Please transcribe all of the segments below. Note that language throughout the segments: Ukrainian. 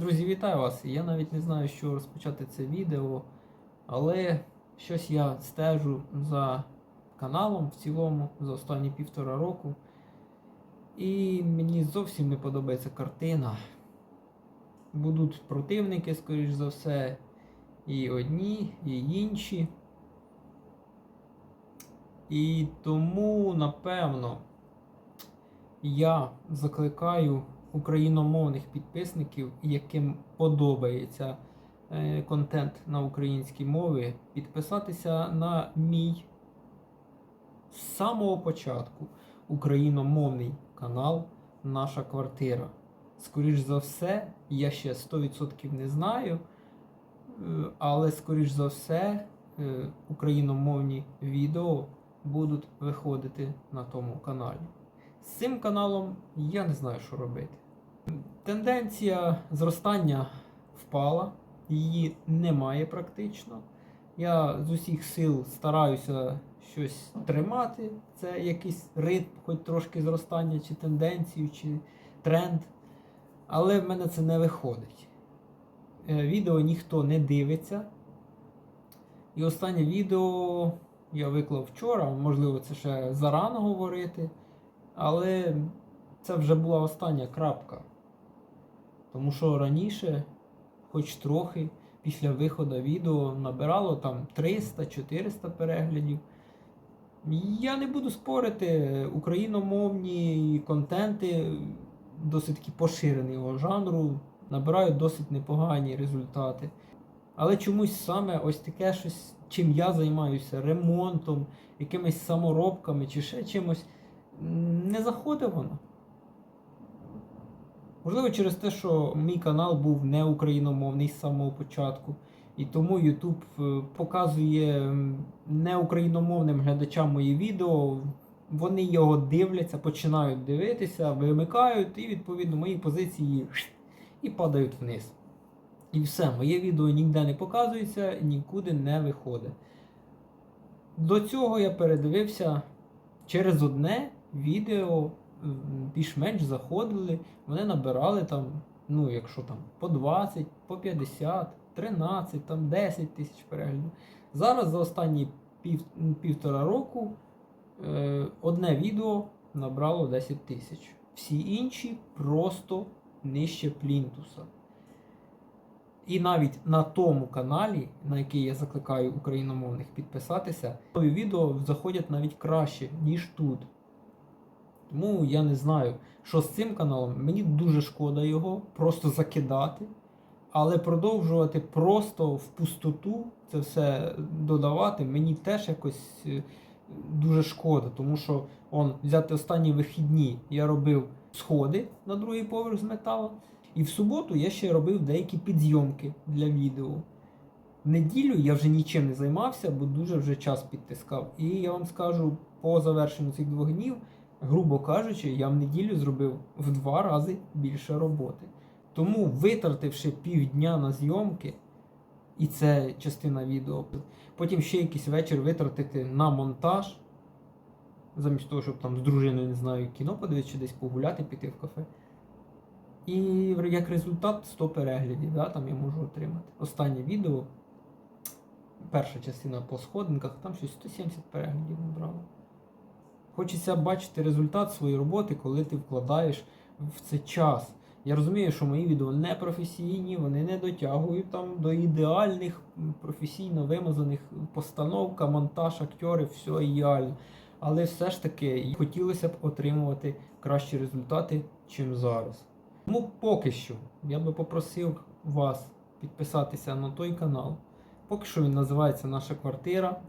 Друзі, вітаю вас! Я навіть не знаю, що розпочати це відео, але щось я стежу за каналом в цілому за останні півтора року. І мені зовсім не подобається картина. Будуть противники, скоріш за все, і одні, і інші. І тому, напевно, я закликаю україномовних підписників, яким подобається е, контент на українській мові, підписатися на мій з самого початку україномовний канал Наша квартира. Скоріш за все, я ще 100% не знаю, е, але скоріш за все, е, україномовні відео будуть виходити на тому каналі. З цим каналом я не знаю, що робити. Тенденція зростання впала, її немає практично. Я з усіх сил стараюся щось тримати. Це якийсь ритм, хоч трошки зростання, чи тенденцію, чи тренд. Але в мене це не виходить. Е, Відео ніхто не дивиться. І останнє відео я виклав вчора, можливо, це ще зарано говорити. Але це вже була остання крапка. Тому що раніше, хоч трохи, після виходу відео набирало там 300-400 переглядів. Я не буду спорити, україномовні контенти досить таки поширеного жанру, набирають досить непогані результати. Але чомусь саме ось таке щось, чим я займаюся, ремонтом, якимись саморобками чи ще чимось, не заходить воно. Можливо, через те, що мій канал був не україномовний з самого початку, і тому YouTube е, показує неукраїномовним глядачам мої відео. Вони його дивляться, починають дивитися, вимикають, і відповідно мої позиції і падають вниз. І все, моє відео ніде не показується, нікуди не виходить. До цього я передивився через одне відео більш-менш заходили, вони набирали там, ну, якщо там по 20, по 50, 13, там 10 тисяч переглядів. Зараз за останні пів, півтора року е, одне відео набрало 10 тисяч. Всі інші просто нижче плінтуса. І навіть на тому каналі, на який я закликаю україномовних підписатися, нові відео заходять навіть краще, ніж тут. Тому я не знаю, що з цим каналом. Мені дуже шкода його просто закидати. Але продовжувати просто в пустоту це все додавати, мені теж якось е, дуже шкода, тому що он, взяти останні вихідні я робив сходи на другий поверх з металу. І в суботу я ще робив деякі підйомки для відео. В неділю я вже нічим не займався, бо дуже вже час підтискав. І я вам скажу, по завершенню цих двох днів, грубо кажучи, я в неділю зробив в два рази більше роботи. Тому, витративши півдня на зйомки, і це частина відео, потім ще якийсь вечір витратити на монтаж, замість того, щоб там з дружиною, не знаю, кіно подивитися чи десь погуляти, піти в кафе. І як результат 100 переглядів, да, там я можу отримати. Останнє відео, перша частина по сходинках, там щось 170 переглядів набрало. Хочеться бачити результат своєї роботи, коли ти вкладаєш в це час. Я розумію, що мої відео не професійні, вони не дотягують там до ідеальних, професійно вимазаних постановка, монтаж, актери, все ідеально. Але все ж таки хотілося б отримувати кращі результати, чим зараз. Тому поки що я би попросив вас підписатися на той канал. Поки що він називається Наша квартира.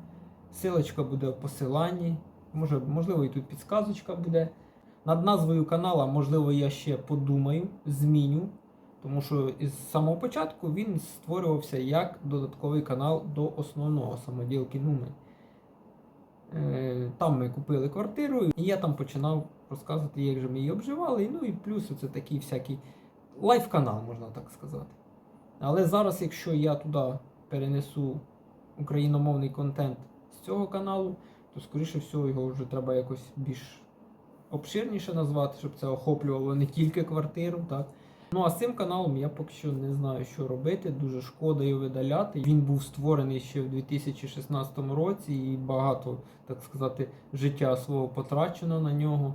Силочка буде в посиланні. Може, можливо, і тут підсказочка буде. Над назвою канала, можливо, я ще подумаю, зміню. Тому що із самого початку він створювався як додатковий канал до основного самоділки Нуми. Е, Там ми купили квартиру, і я там починав розказувати, як же ми її обживали. Ну і плюс це такий всякий лайф-канал, можна так сказати. Але зараз, якщо я туди перенесу україномовний контент з цього каналу, то скоріше всього його вже треба якось більш обширніше назвати, щоб це охоплювало не тільки квартиру, так? Ну а з цим каналом я поки що не знаю, що робити. Дуже шкода його видаляти. Він був створений ще в 2016 році, і багато, так сказати, життя свого потрачено на нього.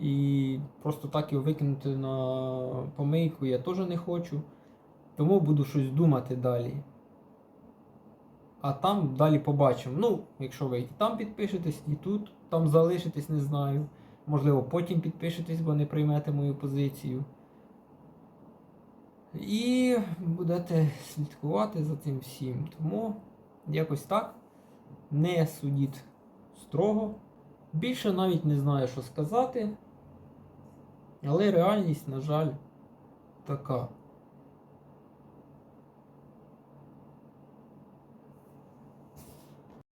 І просто так його викинути на помийку я теж не хочу. Тому буду щось думати далі. А там далі побачимо. Ну, якщо ви і там підпишетесь, і тут там залишитесь, не знаю. Можливо, потім підпишетесь, бо не приймете мою позицію. І будете слідкувати за цим всім. Тому якось так. Не судіть строго. Більше навіть не знаю, що сказати. Але реальність, на жаль, така.